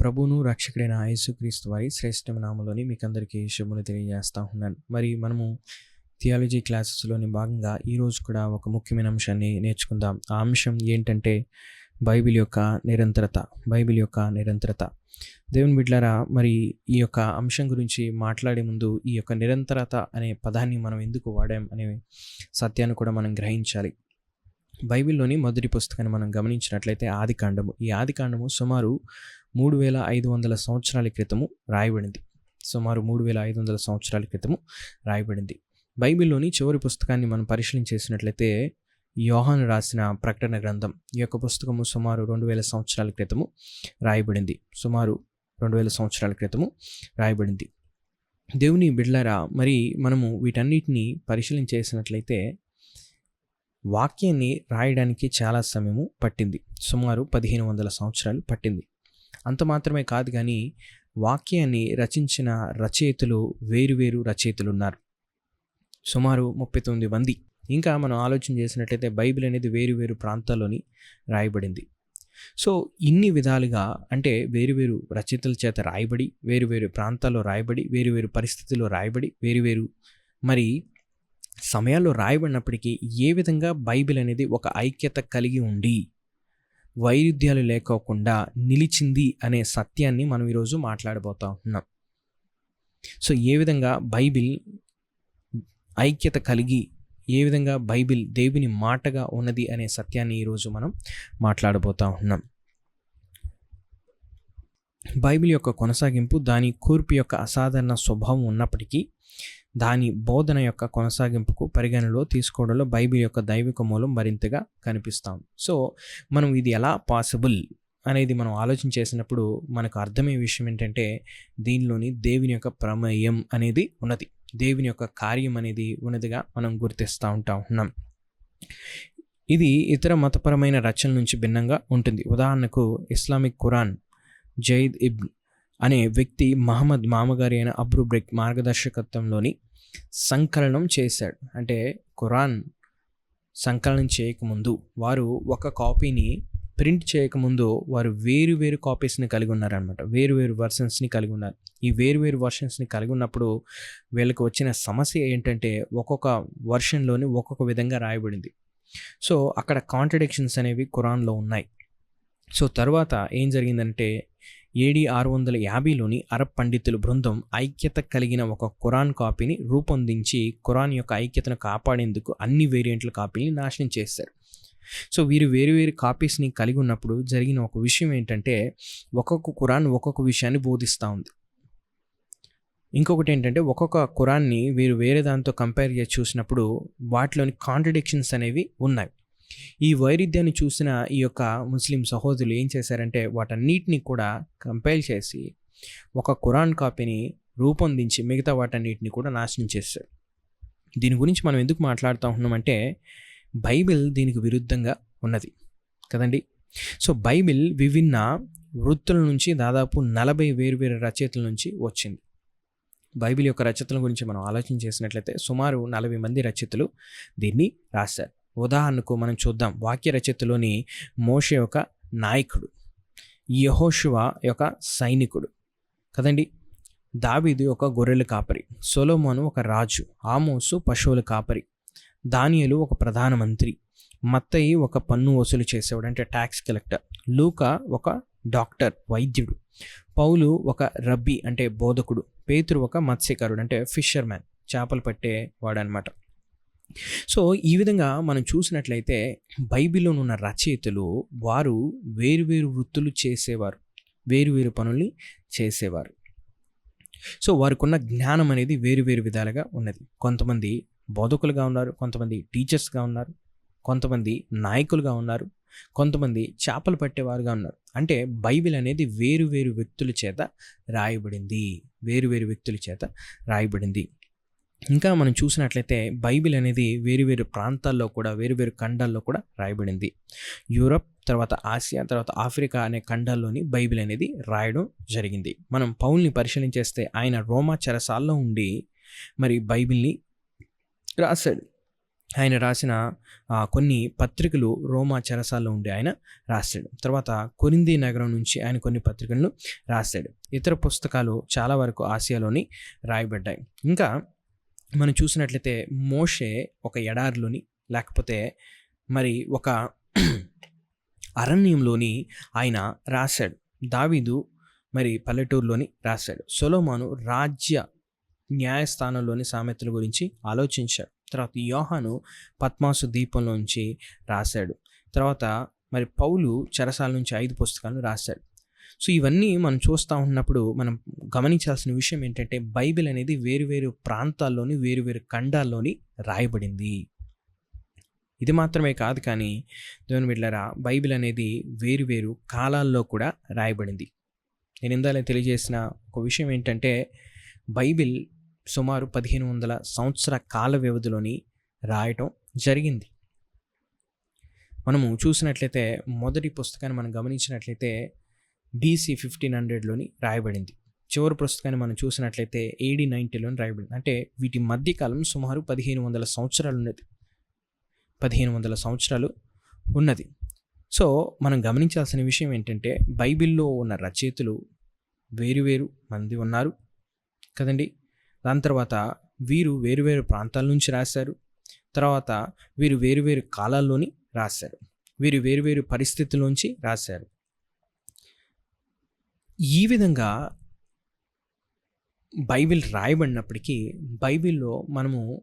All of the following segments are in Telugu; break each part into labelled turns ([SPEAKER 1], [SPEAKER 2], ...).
[SPEAKER 1] ప్రభువును రక్షకుడైన యేసుక్రీస్తు వారి శ్రేష్ఠ నామలోని మీకు అందరికీ శుభములు తెలియజేస్తా ఉన్నాను. మరి మనము థియాలజీ క్లాసెస్లోని భాగంగా ఈరోజు కూడా ఒక ముఖ్యమైన అంశాన్ని నేర్చుకుందాం. ఆ అంశం ఏంటంటే బైబిల్ యొక్క నిరంతరత బైబిల్ యొక్క నిరంతరత. దేవుని బిడ్లారా మరి ఈ యొక్క అంశం గురించి మాట్లాడే ముందు ఈ యొక్క నిరంతరత అనే పదాన్ని మనం ఎందుకు వాడాం అనే సత్యాన్ని కూడా మనం గ్రహించాలి. బైబిల్లోని మొదటి పుస్తకాన్ని మనం గమనించినట్లయితే ఆది కాండము. ఈ ఆది కాండము సుమారు మూడు వేల ఐదు వందల సంవత్సరాల క్రితము రాయబడింది. సుమారు మూడు వేల ఐదు వందల సంవత్సరాల క్రితము రాయబడింది. బైబిల్లోని చివరి పుస్తకాన్ని మనం పరిశీలన చేసినట్లయితే యోహాన్ రాసిన ప్రకటన గ్రంథం ఈ యొక్క పుస్తకము సుమారు రెండు వేల సంవత్సరాల క్రితము రాయబడింది. సుమారు రెండు వేల సంవత్సరాల క్రితము రాయబడింది. దేవుని బిడ్లారా మరి మనము వీటన్నిటిని పరిశీలన చేసినట్లయితే వాక్యాన్ని రాయడానికి చాలా సమయము పట్టింది. సుమారు పదిహేను వందల సంవత్సరాలు పట్టింది. అంత మాత్రమే కాదు కానీ వాక్యాన్ని రచించిన రచయితలు వేరువేరు రచయితలు ఉన్నారు. సుమారు ముప్పై తొమ్మిది మంది. ఇంకా మనం ఆలోచన చేసినట్లయితే బైబిల్ అనేది వేరు వేరు ప్రాంతాల్లోని రాయబడింది. సో ఇన్ని విధాలుగా అంటే వేరువేరు రచయితల చేత రాయబడి వేరువేరు ప్రాంతాల్లో రాయబడి వేరువేరు పరిస్థితుల్లో రాయబడి వేరువేరు మరి సమయాల్లో రాయబడినప్పటికీ ఏ విధంగా బైబిల్ అనేది ఒక ఐక్యత కలిగి ఉండి వైరుధ్యాలు లేకోకుండా నిలిచింది అనే సత్యాన్ని మనం ఈరోజు మాట్లాడబోతా ఉన్నాం. సో ఏ విధంగా బైబిల్ ఐక్యత కలిగి ఏ విధంగా బైబిల్ దేవుని మాటగా ఉన్నది అనే సత్యాన్ని ఈరోజు మనం మాట్లాడబోతా ఉన్నాం. బైబిల్ యొక్క కొనసాగింపు దాని కూర్పు యొక్క అసాధారణ స్వభావం ఉన్నప్పటికీ దాని బోధన యొక్క కొనసాగింపుకు పరిగణలో తీసుకోవడంలో బైబిల్ యొక్క దైవిక మూలం మరింతగా కనిపిస్తాం. సో మనం ఇది ఎలా పాసిబుల్ అనేది మనం ఆలోచన చేసినప్పుడు మనకు అర్థమయ్యే విషయం ఏంటంటే దీనిలోని దేవుని యొక్క ప్రమేయం అనేది ఉన్నది. దేవుని యొక్క కార్యం అనేది ఉన్నదిగా మనం గుర్తిస్తూ ఉంటా ఉన్నాం. ఇది ఇతర మతపరమైన రచనల నుంచి భిన్నంగా ఉంటుంది. ఉదాహరణకు ఇస్లామిక్ ఖురాన్ జైద్ ఇబ్ అనే వ్యక్తి మహమ్మద్ మామగారి అయిన అబ్రు బ్రెక్ మార్గదర్శకత్వంలోని సంకలనం చేశాడు. అంటే ఖురాన్ సంకలనం చేయకముందు వారు ఒక కాపీని ప్రింట్ చేయకముందు వారు వేరు వేరు కాపీస్ని కలిగి ఉన్నారనమాట వేరు వేరు వర్షన్స్ని కలిగి ఉన్నారు. ఈ వేరు వేరు వర్షన్స్ని కలిగి ఉన్నప్పుడు వీళ్ళకి వచ్చిన సమస్య ఏంటంటే ఒక్కొక్క వర్షన్లోని ఒక్కొక్క విధంగా రాయబడింది. సో అక్కడ కాంట్రడిక్షన్స్ అనేవి ఖురాన్లో ఉన్నాయి. సో తర్వాత ఏం జరిగిందంటే ఏడి ఆరు వందల యాభైలోని అరబ్ పండితుల బృందం ఐక్యత కలిగిన ఒక ఖురాన్ కాపీని రూపొందించి ఖురాన్ యొక్క ఐక్యతను కాపాడేందుకు అన్ని వేరియంట్ల కాపీని నాశనం చేశారు. సో వీరు వేరు వేరు కాపీస్ని కలిగి ఉన్నప్పుడు జరిగిన ఒక విషయం ఏంటంటే ఒక్కొక్క ఖురాన్ ఒక్కొక్క విషయాన్ని బోధిస్తూ ఉంది. ఇంకొకటి ఏంటంటే ఒక్కొక్క ఖురాన్ని వీరు వేరే దాంతో కంపేర్ చేసి చూసినప్పుడు వాటిలోని కాంట్రడిక్షన్స్ అనేవి ఉన్నాయి. ఈ వైరుధ్యాన్ని చూసిన ఈ యొక్క ముస్లిం సహోదరులు ఏం చేశారంటే వాటన్నిటిని కూడా కంపైల్ చేసి ఒక ఖురాన్ కాపీని రూపొందించి మిగతా వాటన్నిటిని కూడా నాశనం చేశారు. దీని గురించి మనం ఎందుకు మాట్లాడుతూ ఉన్నామంటే బైబిల్ దీనికి విరుద్ధంగా ఉన్నది కదండి? సో బైబిల్ విభిన్న వృత్తుల నుంచి దాదాపు నలభై వేరు వేరు రచయితల నుంచి వచ్చింది. బైబిల్ యొక్క రచయితల గురించి మనం ఆలోచన చేసినట్లయితే సుమారు నలభై మంది రచయితలు దీన్ని రాశారు. ఉదాహరణకు మనం చూద్దాం వాక్య రచయితలోని మోషే ఒక నాయకుడు యహోశివ యొక్క సైనికుడు కదండి. దావీదు ఒక గొర్రెల కాపరి సొలోమోను ఒక రాజు ఆమోసు పశువుల కాపరి దానియలు ఒక ప్రధానమంత్రి మత్తయి ఒక పన్ను వసూలు చేసేవాడు అంటే ట్యాక్స్ కలెక్టర్ లూక ఒక డాక్టర్ వైద్యుడు పౌలు ఒక రబ్బీ అంటే బోధకుడు పేతురు ఒక మత్స్యకారుడు అంటే ఫిషర్మ్యాన్ చేపలు పట్టేవాడు అనమాట సో ఈ విధంగా మనం చూసినట్లయితే బైబిల్లో ఉన్న రచయితలు వారు వేరువేరు వృత్తులు చేసేవారు. వేరువేరు పనుల్ని చేసేవారు. సో వారికున్న జ్ఞానం అనేది వేరు వేరు విధాలుగా ఉన్నది. కొంతమంది బోధకులుగా ఉన్నారు కొంతమంది టీచర్స్గా ఉన్నారు కొంతమంది నాయకులుగా ఉన్నారు కొంతమంది చేపలు పట్టేవారుగా ఉన్నారు. అంటే బైబిల్ అనేది వేరు వేరు వ్యక్తుల చేత రాయబడింది. వేరు వేరు వ్యక్తుల చేత రాయబడింది. ఇంకా మనం చూసినట్లయితే బైబిల్ అనేది వేరు వేరు ప్రాంతాల్లో కూడా వేరు వేరు ఖండాల్లో కూడా రాయబడింది. యూరప్ తర్వాత ఆసియా తర్వాత ఆఫ్రికా అనే ఖండాల్లోని బైబిల్ అనేది రాయడం జరిగింది. మనం పౌల్ని పరిశీలించేస్తే ఆయన రోమా చెరసాల్లో ఉండి మరి బైబిల్ని రాశాడు. ఆయన రాసిన కొన్ని పత్రికలు రోమా చెరసాల్లో ఉండి ఆయన రాశాడు. తర్వాత కొరింది నగరం నుంచి ఆయన కొన్ని పత్రికలను రాశాడు. ఇతర పుస్తకాలు చాలా వరకు ఆసియాలోని రాయబడ్డాయి. ఇంకా మనం చూసినట్లయితే మోషే ఒక ఎడారిలోని లేకపోతే మరి ఒక అరణ్యంలోని ఆయన రాశాడు. దావీదు మరి పల్లెటూరులోని రాశాడు. సొలోమాను రాజ్య న్యాయస్థానంలోని సామెతల గురించి ఆలోచించాడు. తర్వాత యోహాను పద్మాసు దీపంలోంచి రాశాడు. తర్వాత మరి పౌలు చెరసాల నుంచి ఐదు పుస్తకాలను రాశాడు. సో ఇవన్నీ మనం చూస్తూ ఉన్నప్పుడు మనం గమనించాల్సిన విషయం ఏంటంటే బైబిల్ అనేది వేరువేరు ప్రాంతాల్లోని వేరువేరు ఖండాల్లోని రాయబడింది. ఇది మాత్రమే కాదు కానీ దేవుని బిడ్డలారా బైబిల్ అనేది వేరువేరు కాలాల్లో కూడా రాయబడింది. నేను ఇందాలే తెలియజేసిన ఒక విషయం ఏంటంటే బైబిల్ సుమారు పదిహేను వందల సంవత్సర కాల వ్యవధిలోని రాయటం జరిగింది. మనము చూసినట్లయితే మొదటి పుస్తకాన్ని మనం గమనించినట్లయితే బీసీ ఫిఫ్టీన్ హండ్రెడ్లోని రాయబడింది. చివరి పుస్తకాన్ని మనం చూసినట్లయితే ఏడీ నైంటీలోని రాయబడింది. అంటే వీటి మధ్యకాలం సుమారు పదిహేను వందల సంవత్సరాలు ఉన్నది. పదిహేను వందల సంవత్సరాలు ఉన్నది. సో మనం గమనించాల్సిన విషయం ఏంటంటే బైబిల్లో ఉన్న రచయితలు వేరువేరు మంది ఉన్నారు కదండి. దాని తర్వాత వీరు వేరువేరు ప్రాంతాల నుంచి రాశారు. తర్వాత వీరు వేరువేరు కాలాల్లోని రాశారు. వీరు వేరువేరు పరిస్థితుల్లోంచి రాశారు. ఈ విధంగా బైబిల్ రాయబడినప్పటికీ బైబిల్లో మనము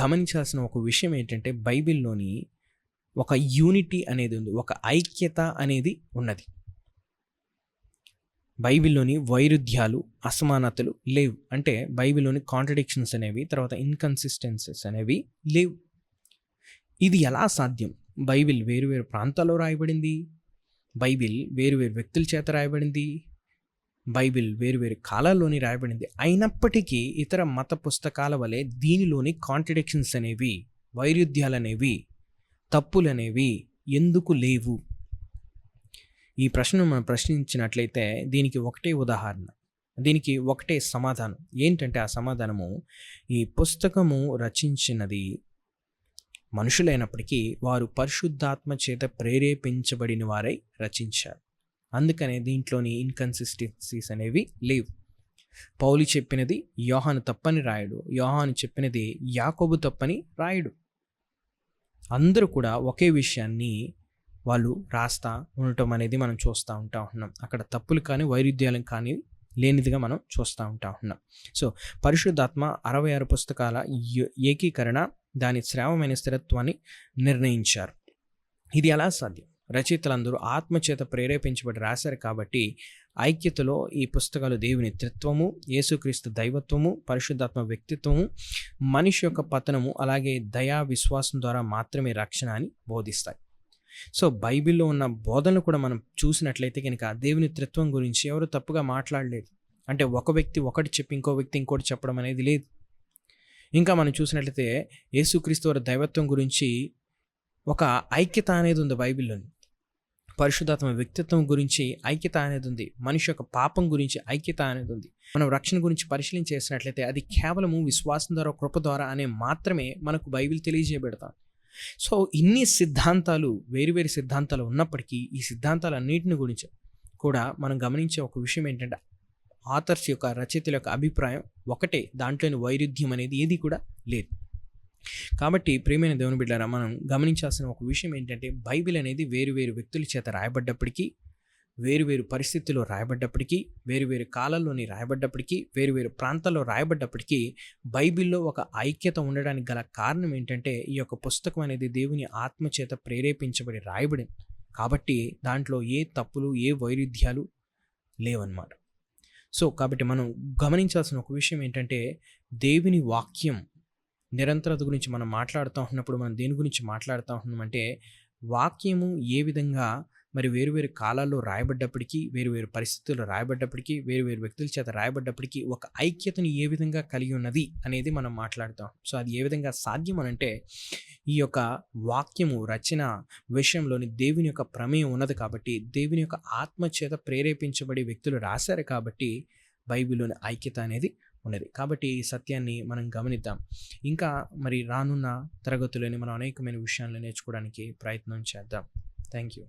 [SPEAKER 1] గమనించాల్సిన ఒక విషయం ఏంటంటే బైబిల్లోని ఒక యూనిటీ అనేది ఉంది ఒక ఐక్యత అనేది ఉన్నది. బైబిల్లోని వైరుధ్యాలు అసమానతలు లేవు. అంటే బైబిల్లోని కాంట్రడిక్షన్స్ అనేవి తర్వాత ఇన్కన్సిస్టెన్సీస్ అనేవి లేవు. ఇది ఎలా సాధ్యం? బైబిల్ వేరు వేరు ప్రాంతాల్లో రాయబడింది. బైబిల్ వేరువేరు వ్యక్తుల చేత రాయబడింది. బైబిల్ వేరువేరు కాలాల్లోని రాయబడింది. అయినప్పటికీ ఇతర మత పుస్తకాల వలె దీనిలోని కాంట్రడిక్షన్స్ అనేవి వైరుధ్యాలు అనేవి తప్పులు అనేవి ఎందుకు లేవు? ఈ ప్రశ్నను మనం ప్రశ్నించినట్లయితే దీనికి ఒకటే ఉదాహరణ దీనికి ఒకటే సమాధానం. ఏంటంటే ఆ సమాధానము ఈ పుస్తకము రచించినది మనుషులైనప్పటికీ వారు పరిశుద్ధాత్మ చేత ప్రేరేపించబడిన వారై రచించారు. అందుకనే దీంట్లోని ఇన్కన్సిస్టెన్సీస్ అనేవి లేవు. పౌలి చెప్పినది యోహాను తప్పని రాయడు యోహాను చెప్పినది యాకోబు తప్పని రాయడు. అందరూ కూడా ఒకే విషయాన్ని వాళ్ళు రాస్తా ఉండటం అనేది మనం చూస్తూ ఉంటా ఉన్నాం. అక్కడ తప్పులు కానీ వైరుధ్యాలు కానీ లేనిదిగా మనం చూస్తూ ఉంటా ఉన్నాం. సో పరిశుద్ధాత్మ అరవై ఆరు పుస్తకాల ఏ- ఏకీకరణ దాని శ్రావమైన స్థిరత్వాన్ని నిర్ణయించారు. ఇది ఎలా సాధ్యం? రచయితలందరూ ఆత్మచేత ప్రేరేపించబడి రాశారు కాబట్టి ఐక్యతలో ఈ పుస్తకాలు దేవుని త్రిత్వము యేసుక్రీస్తు దైవత్వము పరిశుద్ధాత్మ వ్యక్తిత్వము మనిషి యొక్క పతనము అలాగే దయా విశ్వాసం ద్వారా మాత్రమే రక్షణ అని బోధిస్తాయి. సో బైబిల్లో ఉన్న బోధనలు కూడా మనం చూసినట్లయితే కనుక దేవుని త్రిత్వం గురించి ఎవరు తప్పుగా మాట్లాడలేదు. అంటే ఒక వ్యక్తి ఒకటి చెప్పి ఇంకో వ్యక్తి ఇంకోటి చెప్పడం అనేది లేదు. ఇంకా మనం చూసినట్లయితే యేసుక్రీస్తు వారి దైవత్వం గురించి ఒక ఐక్యత అనేది ఉంది బైబిల్లోని. పరిశుద్ధాత్మ వ్యక్తిత్వం గురించి ఐక్యత అనేది ఉంది. మనిషి యొక్క పాపం గురించి ఐక్యత అనేది ఉంది. మనం రక్షణ గురించి పరిశీలన చేసినట్లయితే అది కేవలము విశ్వాసం ద్వారా కృప ద్వారా అనే మాత్రమే మనకు బైబిల్ తెలియజేయబెడతాం. సో ఇన్ని సిద్ధాంతాలు వేరువేరు సిద్ధాంతాలు ఉన్నప్పటికీ ఈ సిద్ధాంతాలన్నింటిని గురించి కూడా మనం గమనించే ఒక విషయం ఏంటంటే ఆథర్స్ యొక్క రచయితల యొక్క అభిప్రాయం ఒకటే దాంట్లోని వైరుధ్యం అనేది ఏది కూడా లేదు. కాబట్టి ప్రేమైన దేవుని బిడ్డారా మనం గమనించాల్సిన ఒక విషయం ఏంటంటే బైబిల్ అనేది వేరు వేరు వ్యక్తుల చేత రాయబడ్డప్పటికీ వేరు వేరు పరిస్థితుల్లో రాయబడ్డప్పటికీ వేరు వేరు రాయబడ్డప్పటికీ వేరు వేరు ప్రాంతాల్లో రాయబడ్డప్పటికీ బైబిల్లో ఒక ఐక్యత ఉండడానికి గల కారణం ఏంటంటే ఈ యొక్క పుస్తకం అనేది దేవుని ఆత్మ చేత ప్రేరేపించబడి రాయబడింది. కాబట్టి దాంట్లో ఏ తప్పులు ఏ వైరుధ్యాలు లేవన్నమాట. సో కాబట్టి మనం గమనించాల్సిన ఒక విషయం ఏంటంటే దేవుని వాక్యం నిరంతరత గురించి మనం మాట్లాడుతూ ఉన్నప్పుడు మనం దేని గురించి మాట్లాడుతూ ఉన్నామంటే వాక్యము ఏ విధంగా మరి వేరువేరు కాలాల్లో రాయబడ్డప్పటికీ వేరువేరు పరిస్థితుల్లో రాయబడ్డప్పటికీ వేరువేరు వ్యక్తుల చేత రాయబడ్డప్పటికీ ఒక ఐక్యతను ఏ విధంగా కలిగి ఉన్నది అనేది మనం మాట్లాడుతాం. సో అది ఏ విధంగా సాధ్యం అనంటే ఈ యొక్క వాక్యము రచన విషయంలోని దేవుని యొక్క ప్రమేయం ఉన్నది కాబట్టి దేవుని యొక్క ఆత్మ చేత ప్రేరేపించబడి వ్యక్తులు రాశారు కాబట్టి బైబిల్లోని ఐక్యత అనేది ఉన్నది. కాబట్టి ఈ సత్యాన్ని మనం గమనిద్దాం. ఇంకా మరి రానున్న తరగతులని మనం అనేకమైన విషయాలను నేర్చుకోవడానికి ప్రయత్నం చేద్దాం. Thank you